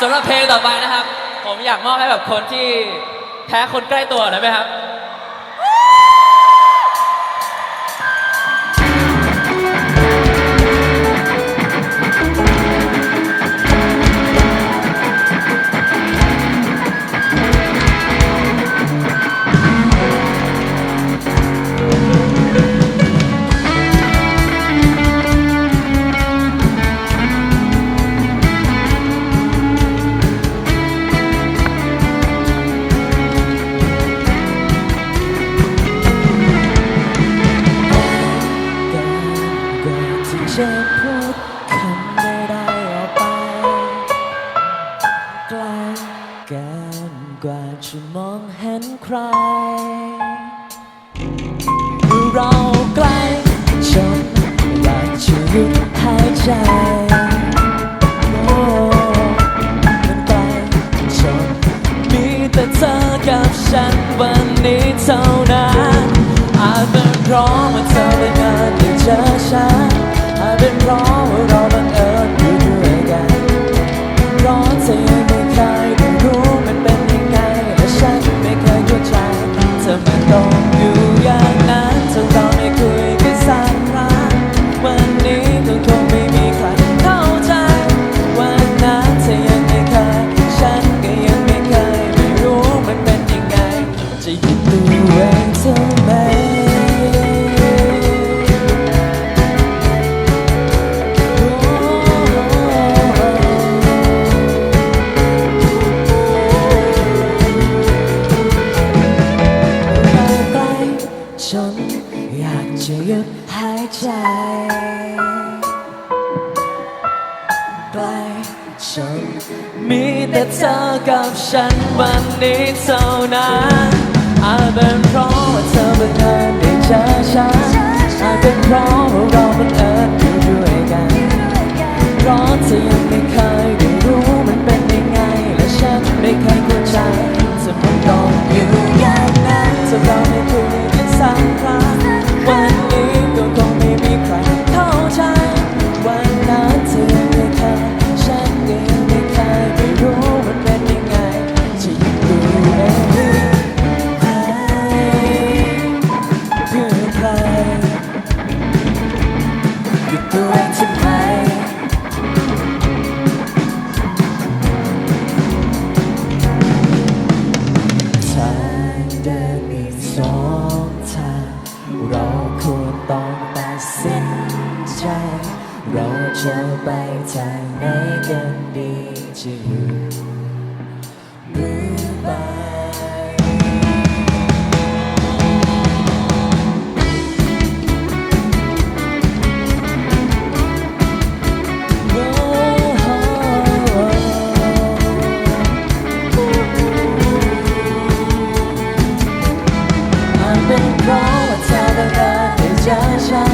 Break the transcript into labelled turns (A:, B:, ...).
A: สำหรับเพลงต่อไปนะครับ ผมอยากมอบให้แบบคนที่แพ้คนใกล้ตัวได้ไหมครับ
B: ดคำใดๆออกไปไกลเกินกว่าจะมองเห็นใคร เราใกล้จนอยากจะหยุดหายใจโอ้มันไกลจนมีแต่เธอกับฉันวันนี้เท่านั้นอาจเป็นเพราะว่าเธอบังเอิญได้เจอฉันอาจเป็นเพราะว่า เพราะเธอไม่เคย ใจใกล้จนมีแต่เธอกับฉันวันนี้เท่านั้นอาจเป็นเพราะว่าเธอบังเอิญได้เจอฉันอาจเป็นเพราะว่าเราบังเอิญอยู่ด้วยกันเพราะเธอยังไม่เคย ตัวเองทำไมทางเดินมีสองทาง เราควรต้องตัดสินใจ เราจะไปทางไหนกันดีจะอยู่ 让我跳个担子担着